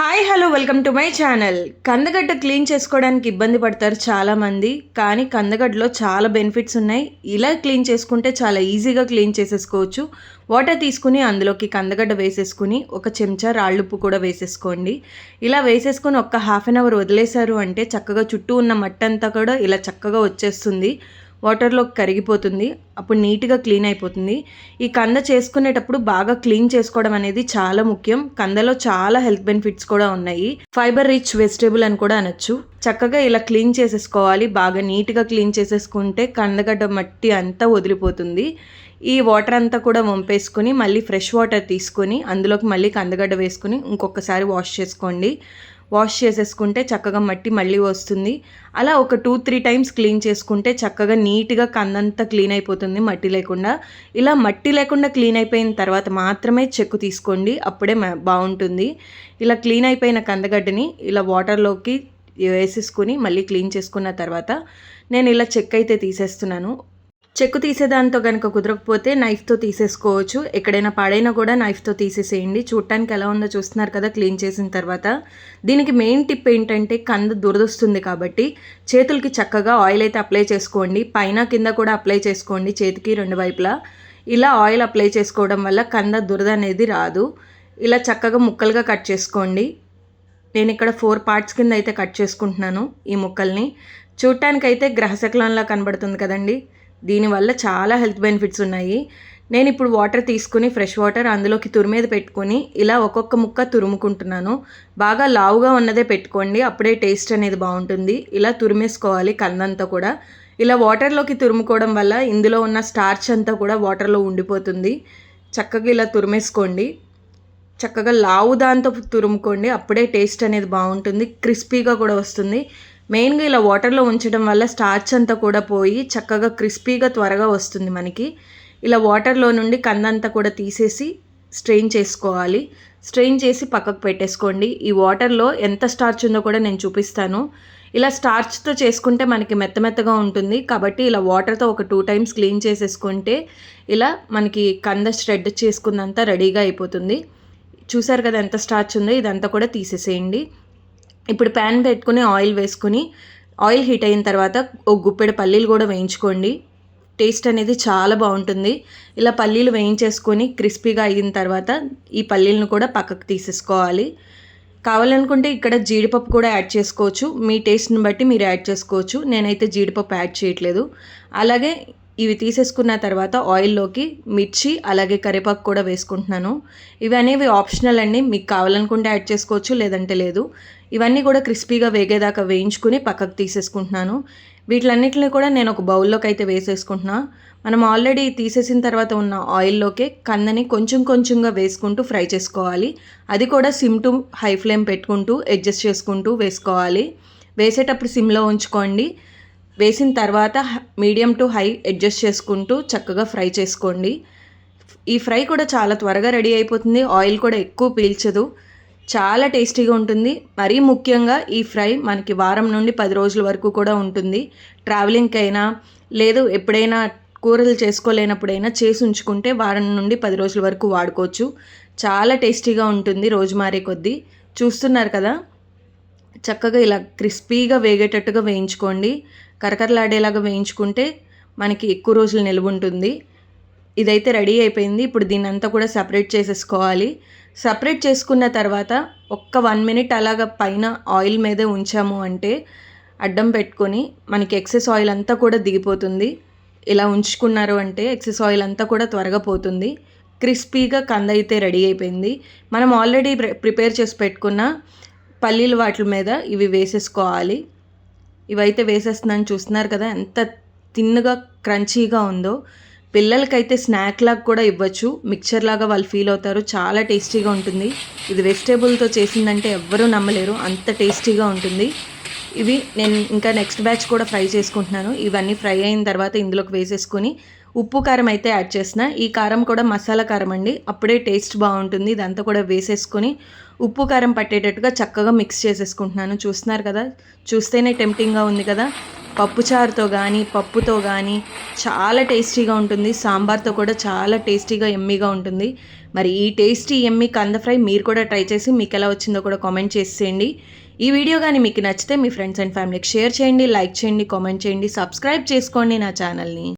Hi hello welcome to my channel. కందగడ్డ clean చేసుకోవడానికి ఇబ్బంది పడతారు చాలామంది కానీ కందగడ్డలో చాలా బెనిఫిట్స్ ఉన్నాయి. ఇలా క్లీన్ చేసుకుంటే చాలా ఈజీగా క్లీన్ చేసేసుకోవచ్చు. వాటర్ తీసుకుని అందులోకి కందగడ్డ వేసేసుకుని ఒక చెంచా రాళ్ళుప్పు కూడా వేసేసుకోండి. ఇలా వేసేసుకొని ఒక్క హాఫ్ అన్ అవర్ వదిలేశారు అంటే చక్కగా చుట్టూ ఉన్న మట్టంతా కూడా ఇలా చక్కగా వచ్చేస్తుంది. వాటర్లో కరిగిపోతుంది అప్పుడు నీట్గా క్లీన్ అయిపోతుంది. ఈ కంద చేసుకునేటప్పుడు బాగా క్లీన్ చేసుకోవడం అనేది చాలా ముఖ్యం. కందలో చాలా హెల్త్ బెనిఫిట్స్ కూడా ఉన్నాయి. ఫైబర్ రిచ్ వెజిటేబుల్ అని కూడా అనొచ్చు. చక్కగా ఇలా క్లీన్ చేసేసుకోవాలి. బాగా నీట్గా క్లీన్ చేసేసుకుంటే కందగడ్డ మట్టి అంతా వదిలిపోతుంది. ఈ వాటర్ అంతా కూడా వంపేసుకొని మళ్ళీ ఫ్రెష్ వాటర్ తీసుకొని అందులోకి మళ్ళీ కందగడ్డ వేసుకొని ఇంకొకసారి వాష్ చేసుకోండి. వాష్ చేసేసుకుంటే చక్కగా మట్టి మళ్ళీ వస్తుంది. అలా ఒక టూ త్రీ టైమ్స్ క్లీన్ చేసుకుంటే చక్కగా నీట్గా కందంతా క్లీన్ అయిపోతుంది మట్టి లేకుండా. ఇలా మట్టి లేకుండా క్లీన్ అయిపోయిన తర్వాత మాత్రమే చెక్కు తీసుకోండి అప్పుడే బాగుంటుంది. ఇలా క్లీన్ అయిపోయిన కందగడ్డని ఇలా వాటర్లోకి వేసేసుకుని మళ్ళీ క్లీన్ చేసుకున్న తర్వాత నేను ఇలా చెక్ అయితే తీసేస్తున్నాను. చెక్కు తీసేదాంతో కనుక కుదరకపోతే నైఫ్తో తీసేసుకోవచ్చు. ఎక్కడైనా పాడైనా కూడా నైఫ్తో తీసేసేయండి. చూడటానికి ఎలా ఉందో చూస్తున్నారు కదా క్లీన్ చేసిన తర్వాత. దీనికి మెయిన్ టిప్ ఏంటంటే కంద దురదొస్తుంది కాబట్టి చేతులకి చక్కగా ఆయిల్ అయితే అప్లై చేసుకోండి. పైన కింద కూడా అప్లై చేసుకోండి చేతికి రెండు వైపులా. ఇలా ఆయిల్ అప్లై చేసుకోవడం వల్ల కంద దురద అనేది రాదు. ఇలా చక్కగా ముక్కలుగా కట్ చేసుకోండి. నేను ఇక్కడ ఫోర్ పార్ట్స్ కింద అయితే కట్ చేసుకుంటున్నాను ఈ ముక్కల్ని. చూడటానికైతే గ్రహశకలంలా కనబడుతుంది కదండి. దీనివల్ల చాలా హెల్త్ బెనిఫిట్స్ ఉన్నాయి. నేను ఇప్పుడు వాటర్ తీసుకుని ఫ్రెష్ వాటర్ అందులోకి తురిమేది పెట్టుకొని ఇలా ఒక్కొక్క ముక్క తురుముకుంటున్నాను. బాగా లావుగా ఉన్నదే పెట్టుకోండి అప్పుడే టేస్ట్ అనేది బాగుంటుంది. ఇలా తురిమేసుకోవాలి కన్నంతా కూడా. ఇలా వాటర్లోకి తురుముకోవడం వల్ల ఇందులో ఉన్న స్టార్చ్ అంతా కూడా వాటర్లో ఉండిపోతుంది. చక్కగా ఇలా తురిమేసుకోండి. చక్కగా లావు దాంతో తురుముకోండి అప్పుడే టేస్ట్ అనేది బాగుంటుంది. క్రిస్పీగా కూడా వస్తుంది. మెయిన్గా ఇలా వాటర్లో ఉంచడం వల్ల స్టార్చ్ అంతా కూడా పోయి చక్కగా క్రిస్పీగా త్వరగా వస్తుంది మనకి. ఇలా వాటర్లో నుండి కందంతా కూడా తీసేసి స్ట్రెయిన్ చేసుకోవాలి. స్ట్రెయిన్ చేసి పక్కకు పెట్టేసుకోండి. ఈ వాటర్లో ఎంత స్టార్చ్ ఉందో కూడా నేను చూపిస్తాను. ఇలా స్టార్చ్తో చేసుకుంటే మనకి మెత్త మెత్తగా ఉంటుంది. కాబట్టి ఇలా వాటర్తో ఒక టూ టైమ్స్ క్లీన్ చేసేసుకుంటే ఇలా మనకి కంద స్ట్రెడ్ చేసుకున్నంత రెడీగా అయిపోతుంది. చూసారు కదా ఎంత స్టార్చ్ ఉందో? ఇదంతా కూడా తీసేసేయండి. ఇప్పుడు ప్యాన్ పెట్టుకుని ఆయిల్ వేసుకుని ఆయిల్ హీట్ అయిన తర్వాత ఒక గుప్పెడు పల్లీలు కూడా వేయించుకోండి. టేస్ట్ అనేది చాలా బాగుంటుంది. ఇలా పల్లీలు వేయించేసుకొని క్రిస్పీగా అయిన తర్వాత ఈ పల్లీలను కూడా పక్కకు తీసేసుకోవాలి. కావాలనుకుంటే ఇక్కడ జీడిపప్పు కూడా యాడ్ చేసుకోవచ్చు. మీ టేస్ట్ని బట్టి మీరు యాడ్ చేసుకోవచ్చు. నేనైతే జీడిపప్పు యాడ్ చేయట్లేదు. అలాగే ఇవి తీసేసుకున్న తర్వాత ఆయిల్లోకి మిర్చి అలాగే కరివేపాకు కూడా వేసుకుంటున్నాను. ఇవి అనేవి ఆప్షనల్ అండి. మీకు కావాలనుకుంటే యాడ్ చేసుకోవచ్చు లేదంటే లేదు. ఇవన్నీ కూడా క్రిస్పీగా వేగేదాకా వేయించుకుని పక్కకు తీసేసుకుంటున్నాను. వీటిలన్నిటిని కూడా నేను ఒక బౌల్లోకి అయితే వేసేసుకుంటున్నా. మనం ఆల్రెడీ తీసేసిన తర్వాత ఉన్న ఆయిల్లోకే కందని కొంచెం కొంచెంగా వేసుకుంటూ ఫ్రై చేసుకోవాలి. అది కూడా సిమ్ టు హై ఫ్లేమ్ పెట్టుకుంటూ అడ్జస్ట్ చేసుకుంటూ వేసుకోవాలి. వేసేటప్పుడు సిమ్లో ఉంచుకోండి. వేసిన తర్వాత మీడియం టు హై అడ్జస్ట్ చేసుకుంటూ చక్కగా ఫ్రై చేసుకోండి. ఈ ఫ్రై కూడా చాలా త్వరగా రెడీ అయిపోతుంది. ఆయిల్ కూడా ఎక్కువ పీల్చదు. చాలా టేస్టీగా ఉంటుంది. మరీ ముఖ్యంగా ఈ ఫ్రై మనకి వారం నుండి పది రోజుల వరకు కూడా ఉంటుంది. ట్రావెలింగ్కి అయినా లేదు ఎప్పుడైనా కూరలు చేసుకోలేనప్పుడైనా చేసి ఉంచుకుంటే వారం నుండి పది రోజుల వరకు వాడుకోవచ్చు. చాలా టేస్టీగా ఉంటుంది రోజు మారే కొద్దీ. చూస్తున్నారు కదా? చక్కగా ఇలా క్రిస్పీగా వేగేటట్టుగా వేయించుకోండి. కరకరలాడేలాగా వేయించుకుంటే మనకి ఎక్కువ రోజులు నిలువ ఉంటుంది. ఇదైతే రెడీ అయిపోయింది. ఇప్పుడు దీన్ని అంతా కూడా సపరేట్ చేసేసుకోవాలి. సపరేట్ చేసుకున్న తర్వాత ఒక్క వన్ మినిట్ అలాగ పైన ఆయిల్ మీదే ఉంచాము అంటే అడ్డం పెట్టుకొని మనకి ఎక్సెస్ ఆయిల్ అంతా కూడా దిగిపోతుంది. ఇలా ఉంచుకున్నారు అంటే ఎక్సెస్ ఆయిల్ అంతా కూడా త్వరగా పోతుంది. క్రిస్పీగా కంద అయితే రెడీ అయిపోయింది. మనం ఆల్రెడీ ప్రిపేర్ చేసి పెట్టుకున్న పల్లీలు వాటి మీద ఇవి వేసేసుకోవాలి. ఇవైతే వేసేస్తున్నాను. చూస్తున్నారు కదా ఎంత తిన్నగా క్రంచీగా ఉందో. పిల్లలకైతే స్నాక్ లాగా కూడా ఇవ్వచ్చు. మిక్చర్ లాగా వాళ్ళు ఫీల్ అవుతారు. చాలా టేస్టీగా ఉంటుంది. ఇది వెజిటేబుల్తో చేసిందంటే ఎవ్వరూ నమ్మలేరు. అంత టేస్టీగా ఉంటుంది. ఇవి నేను ఇంకా నెక్స్ట్ బ్యాచ్ కూడా ఫ్రై చేసుకుంటున్నాను. ఇవన్నీ ఫ్రై అయిన తర్వాత ఇందులోకి వేసేసుకొని ఉప్పు కారం అయితే యాడ్ చేసిన. ఈ కారం కూడా మసాలా కారం అండి. అప్పుడే టేస్ట్ బాగుంటుంది. ఇదంతా కూడా వేసేసుకొని ఉప్పు కారం పట్టేటట్టుగా చక్కగా మిక్స్ చేసేసుకుంటున్నాను. చూస్తున్నారు కదా? చూస్తేనే టెంప్టింగ్గా ఉంది కదా? పప్పుచారుతో కానీ పప్పుతో కానీ చాలా టేస్టీగా ఉంటుంది. సాంబార్తో కూడా చాలా టేస్టీగా ఎమ్మీగా ఉంటుంది. మరి ఈ టేస్టీ ఎమ్మి కంద ఫ్రై మీరు కూడా ట్రై చేసి మీకు ఎలా వచ్చిందో కూడా కామెంట్ చేసేయండి. ఈ వీడియో కానీ మీకు నచ్చితే మీ ఫ్రెండ్స్ అండ్ ఫ్యామిలీకి షేర్ చేయండి లైక్ చేయండి కామెంట్ చేయండి సబ్స్క్రైబ్ చేసుకోండి నా ఛానల్ని.